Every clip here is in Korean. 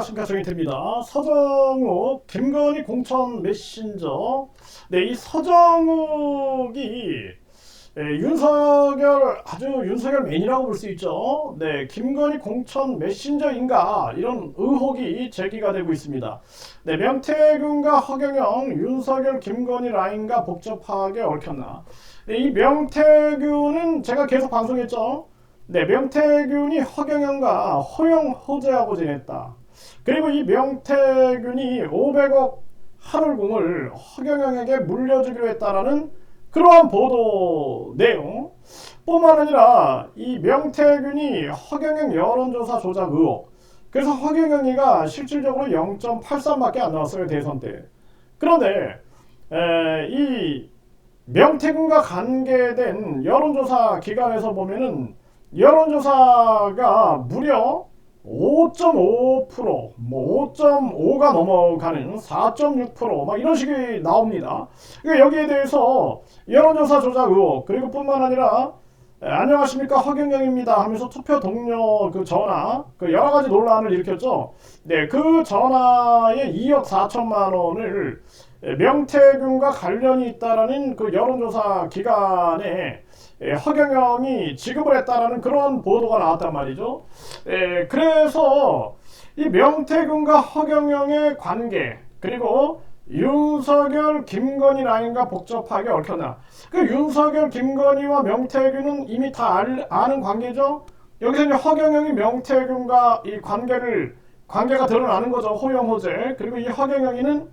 안녕하십니까 정인태입니다. 서정욱, 김건희 공천 메신저. 네, 이 서정욱이 예, 윤석열 아주 윤석열 맨이라고 볼 수 있죠. 네, 김건희 공천 메신저인가 이런 의혹이 제기가 되고 있습니다. 네, 명태균과 허경영, 윤석열, 김건희 라인과 복잡하게 얽혔나. 네, 이 명태균은 제가 계속 방송했죠. 네, 명태균이 허경영과 허영 호재하고 지냈다. 그리고 이 명태균이 500억 하늘공을 허경영에게 물려주기로 했다라는 그러한 보도 내용. 뿐만 아니라 이 명태균이 허경영 여론조사 조작 의혹 그래서 허경영이가 실질적으로 0.83밖에 안 나왔어요 대선 때. 그런데 에, 이 명태균과 관계된 여론조사 기관에서 보면은 여론조사가 무려 5.5%, 뭐 5.5가 넘어가는 4.6%막 이런 식이 나옵니다. 그러니까 여기에 대해서 여론조사 조작 의혹 그리고 뿐만 아니라 에, 안녕하십니까 허경영입니다 하면서 투표 동료 그 전화 그 여러 가지 논란을 일으켰죠. 네, 그 전화에 2억 4천만 원을 에, 명태균과 관련이 있다라는 그 여론조사 기관에 에, 허경영이 지급을 했다라는 그런 보도가 나왔단 말이죠. 에, 그래서 이 명태균과 허경영의 관계 그리고 윤석열, 김건희 라인과 복잡하게 얽혀나. 그 윤석열, 김건희와 명태균은 이미 다 알, 아는 관계죠. 여기서 이제 허경영이 명태균과 이 관계를 관계가 드러나는 거죠. 호영호재. 그리고 이 허경영이는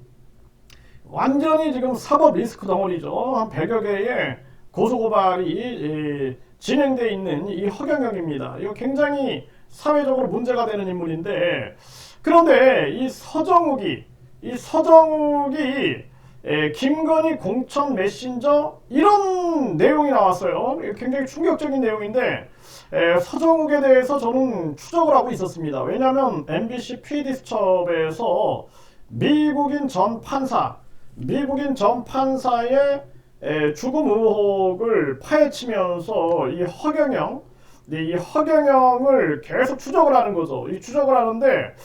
완전히 지금 사법 리스크 덩어리죠. 한 100여 개의 고소고발이 예, 진행돼 있는 이 허경영입니다. 이거 굉장히 사회적으로 문제가 되는 인물인데 그런데 이 서정욱이 이 서정욱이 에, 김건희 공천 메신저 이런 내용이 나왔어요. 굉장히 충격적인 내용인데 에, 서정욱에 대해서 저는 추적을 하고 있었습니다. 왜냐하면 MBC PD수첩에서 미국인 전 판사, 미국인 전 판사의 에, 죽음 의혹을 파헤치면서 이 허경영, 네, 이 허경영을 계속 추적을 하는 거죠. 이 추적을 하는데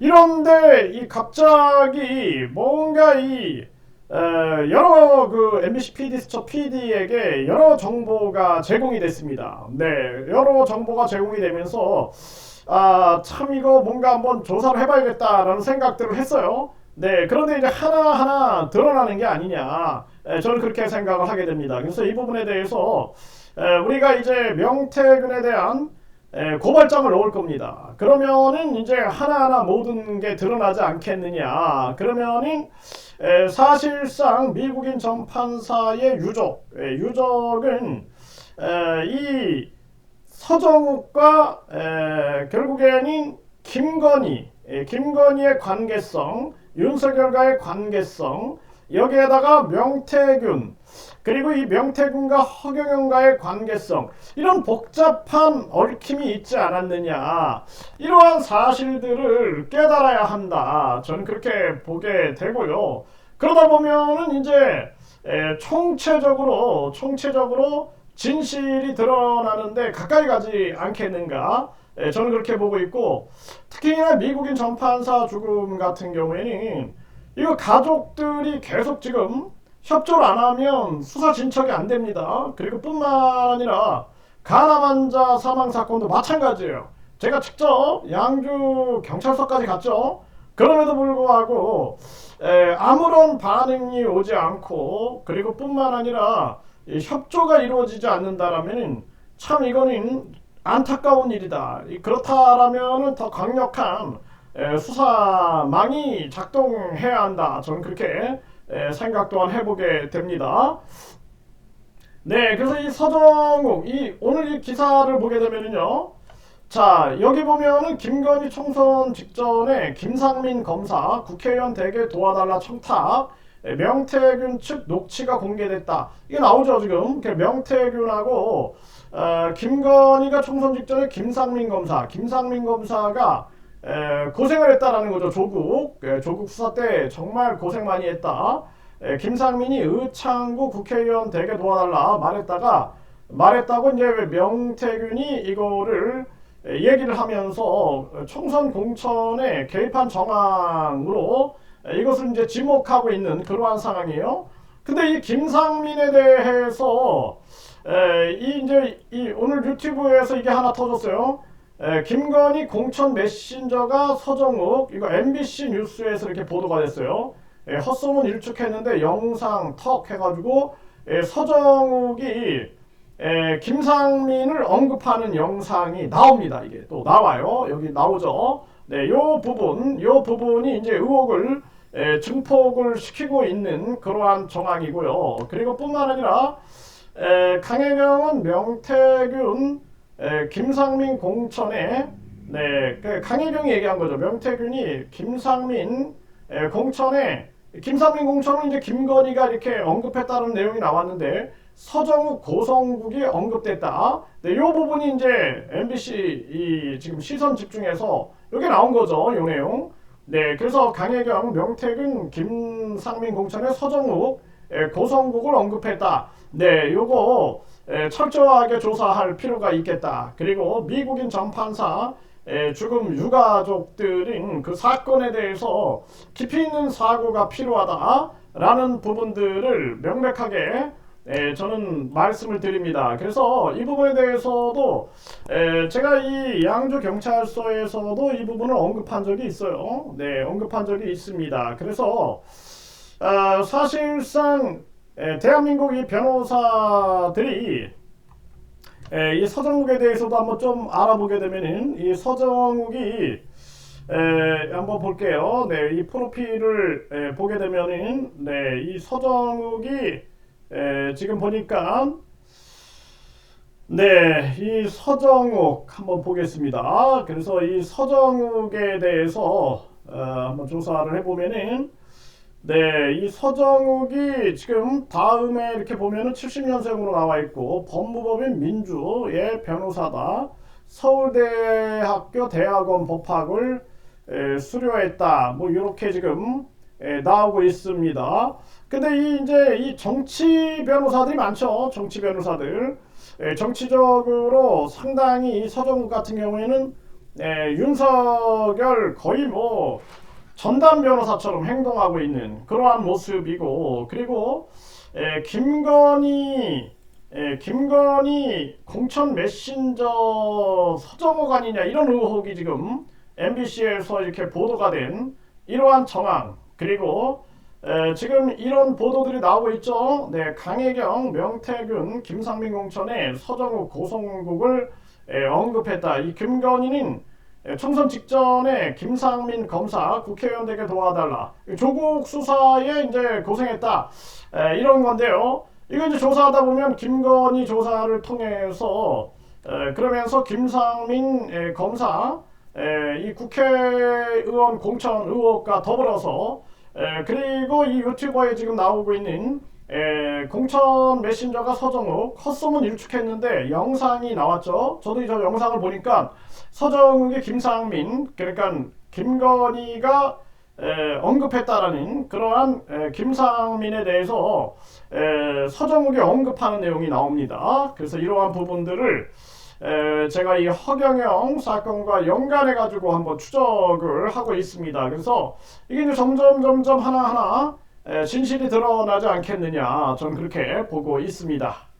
이런데 이 갑자기 뭔가 이 에, 여러 그 MBC PD 수첩 PD에게 여러 정보가 제공이 됐습니다. 네, 여러 정보가 제공이 되면서 아 참 이거 뭔가 한번 조사를 해봐야겠다라는 생각들을 했어요. 네, 그런데 이제 하나하나 드러나는 게 아니냐. 에, 저는 그렇게 생각을 하게 됩니다. 그래서 이 부분에 대해서 에, 우리가 이제 명태균에 대한 에, 고발장을 넣을 겁니다. 그러면은 이제 하나하나 모든 게 드러나지 않겠느냐. 그러면은 에, 사실상 미국인 전 판사의 유족, 에, 유족은 에, 이 서정욱과 에, 결국에는 김건희, 에, 김건희의 관계성, 윤석열과의 관계성, 여기에다가 명태균, 그리고 이 명태균과 허경영과의 관계성, 이런 복잡한 얽힘이 있지 않았느냐, 이러한 사실들을 깨달아야 한다. 저는 그렇게 보게 되고요. 그러다 보면은 이제 에, 총체적으로, 총체적으로 진실이 드러나는데 가까이 가지 않겠는가? 에, 저는 그렇게 보고 있고, 특히나 미국인 전판사 죽음 같은 경우에는 이거 가족들이 계속 지금 협조를 안 하면 수사 진척이 안 됩니다. 그리고 뿐만 아니라 가남 환자 사망 사건도 마찬가지예요. 제가 직접 양주 경찰서까지 갔죠. 그럼에도 불구하고 에, 아무런 반응이 오지 않고 그리고 뿐만 아니라 이 협조가 이루어지지 않는다라면 참 이거는 안타까운 일이다. 이 그렇다라면은 더 강력한 에, 수사망이 작동해야 한다. 저는 그렇게 에, 생각 또한 해보게 됩니다. 네, 그래서 이 서정욱, 이 오늘 이 기사를 보게 되면은요. 자, 여기 보면은 김건희 총선 직전에 김상민 검사 국회의원 대개 도와달라 청탁 에, 명태균 측 녹취가 공개됐다. 이게 나오죠 지금. 그 명태균하고 어, 김건희가 총선 직전에 김상민 검사, 김상민 검사가 에, 고생을 했다라는 거죠. 조국 에, 조국 수사 때 정말 고생 많이 했다. 에, 김상민이 의창구 국회의원 대개 도와달라 말했다가 말했다고 이제 명태균이 이거를 에, 얘기를 하면서 총선 공천에 개입한 정황으로 에, 이것을 이제 지목하고 있는 그러한 상황이에요. 근데 이 김상민에 대해서 에, 이 이제 이 오늘 유튜브에서 이게 하나 터졌어요. 에, 김건희 공천 메신저가 서정욱 이거 MBC 뉴스에서 이렇게 보도가 됐어요. 에, 헛소문 일축했는데 영상 턱 해가지고 에, 서정욱이 에, 김상민을 언급하는 영상이 나옵니다. 이게 또 나와요. 여기 나오죠. 네, 요 부분, 요 부분이 이제 의혹을 에, 증폭을 시키고 있는 그러한 정황이고요. 그리고 뿐만 아니라 에, 강혜경은 명태균, 에, 김상민 공천에 네, 그 강혜경이 얘기한 거죠. 명태균이 김상민 에, 공천에 김상민 공천은 이제 김건희가 이렇게 언급했다는 내용이 나왔는데 서정욱 고성국이 언급됐다. 네, 이 부분이 이제 MBC 이 지금 시선 집중해서 여기 나온 거죠. 요 내용. 네, 그래서 강혜경, 명태균, 김상민 공천에 서정욱, 에, 고성국을 언급했다. 네, 요거 에, 철저하게 조사할 필요가 있겠다. 그리고 미국인 전 판사 에, 죽음 유가족들인 그 사건에 대해서 깊이 있는 사고가 필요하다라는 부분들을 명백하게 에, 저는 말씀을 드립니다. 그래서 이 부분에 대해서도 에, 제가 이 양주 경찰서에서도 이 부분을 언급한 적이 있어요. 네, 언급한 적이 있습니다. 그래서 아, 사실상 에, 대한민국 이 변호사들이 에, 이 서정욱에 대해서도 한번 좀 알아보게 되면은 이 서정욱이 에, 한번 볼게요. 네, 이 프로필을 에, 보게 되면은 네, 이 서정욱이 에, 지금 보니까 네, 이 서정욱 한번 보겠습니다. 그래서 이 서정욱에 대해서 어, 한번 조사를 해보면은 네, 이 서정욱이 지금 다음에 이렇게 보면은 70년생으로 나와 있고 법무법인 민주의 변호사다. 서울대학교 대학원 법학을 에, 수료했다. 뭐 이렇게 지금 에, 나오고 있습니다. 근데 이 이제 이 정치 변호사들이 많죠. 정치 변호사들. 에, 정치적으로 상당히 이 서정욱 같은 경우에는 에, 윤석열 거의 뭐 전담 변호사처럼 행동하고 있는 그러한 모습이고 그리고 에, 김건희 에, 김건희 공천 메신저 서정욱 아니냐 이런 의혹이 지금 MBC에서 이렇게 보도가 된 이러한 정황 그리고 에, 지금 이런 보도들이 나오고 있죠. 네, 강혜경, 명태균, 김상민 공천에 서정욱 고성국을 에, 언급했다. 이 김건희는 에, 총선 직전에 김상민 검사 국회의원에게 도와달라. 조국 수사에 이제 고생했다. 에, 이런 건데요. 이거 이제 조사하다 보면 김건희 조사를 통해서 에, 그러면서 김상민 에, 검사 에, 이 국회의원 공천 의혹과 더불어서 에, 그리고 이 유튜버에 지금 나오고 있는 에, 공천 메신저가 서정욱 헛소문 일축했는데 영상이 나왔죠. 저도 이저 영상을 보니까 서정욱이 김상민 그러니까 김건희가 에, 언급했다라는 그러한 에, 김상민에 대해서 에, 서정욱이 언급하는 내용이 나옵니다. 그래서 이러한 부분들을 에, 제가 이 허경영 사건과 연관해 가지고 한번 추적을 하고 있습니다. 그래서 이게 이제 점점 점점 하나하나 에, 진실이 드러나지 않겠느냐 저는 그렇게 보고 있습니다.